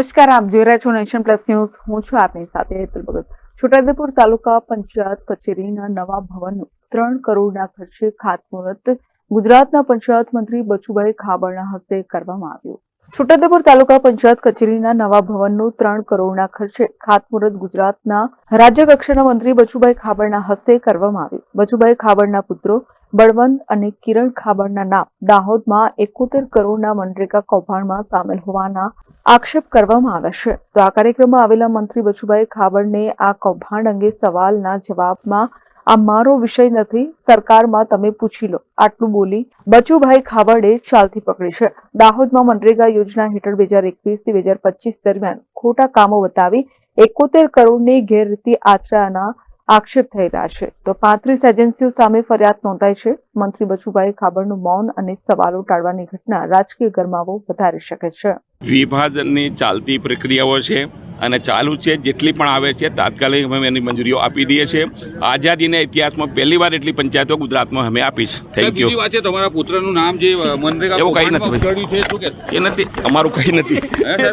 નમસ્કાર, આપ જોઈ રહ્યા છો નેશન પ્લસ ન્યૂઝ. હું છું આપની સાથે હેતુલ ભગત. છોટાઉદેપુર તાલુકા પંચાયત કચેરીના નવા ભવનનું ત્રણ કરોડના ખર્ચે ખાતમુહૂર્ત ગુજરાતના પંચાયત મંત્રી બચુભાઈ ખાબડના હસ્તે કરવામાં આવ્યું. છોટાઉદેપુર તાલુકા પંચાયત કચેરીના નવા ભવનનું ત્રણ કરોડના ખર્ચે ખાતમુહૂર્ત ગુજરાતના રાજ્ય કક્ષાના મંત્રી બચુભાઈ ખાબડના હસ્તે કરવામાં આવ્યું. બચુભાઈ ખાબડના પુત્રો બળવંત અને કિરણ ખાબડના નામ દાહોદમાં એકોતેર કરોડના મનરેગા કૌભાંડમાં સામેલ હોવાના આક્ષેપ કરવામાં આવ્યા છે. તો આ કાર્યક્રમમાં આવેલા મંત્રી બચુભાઈ ખાબડને આ કૌભાંડ અંગે સવાલના જવાબમાં, આ મારો વિષય નથી, સરકારમાં તમે પૂછી લો. આટલું બોલી બચુભાઈ ખાબડે ચાલતી પકડી છે. દાહોદમાં મનરેગા યોજના હેઠળ બે હજાર એકવીસથી બે હજાર પચીસ દરમિયાન ખોટા કામો બતાવી એકોતેર કરોડની ગેરરીતિ આચરાના આક્ષેપ થઈ રહ્યા છે. તો પાંત્રીસ એજન્સીઓ સામે ફરિયાદ નોંધાઈ છે. મંત્રી બચુભાઈ ખાબડનું મૌન અને સવાલો ટાળવાની ઘટના રાજકીય ગરમાવો વધારી શકે છે. વિભાજનની ચાલતી પ્રક્રિયાઓ છે અને ચાલુ છે જેટલી પણ આવે છે તાત્કાલિક અમે એની મંજૂરીઓ આપી દઈએ છીએ. આઝાદીના ઇતિહાસમાં પહેલી વાર એટલી પંચાયતો ગુજરાતમાં અમે આપીશ થેન્ક યુ વાત છે તમારા પુત્રનું નામ જે મનરેગા એવું કંઈ નથી. કૌભાંડમાં ઉછળ્યું છે શું કે? એ નથી અમારું કંઈ નથી.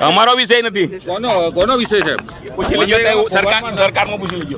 અમારો વિષય નથી. કોનો કોનો વિષય છે? પૂછી લેજો સરકાર સરકારમાં પૂછી લેજો.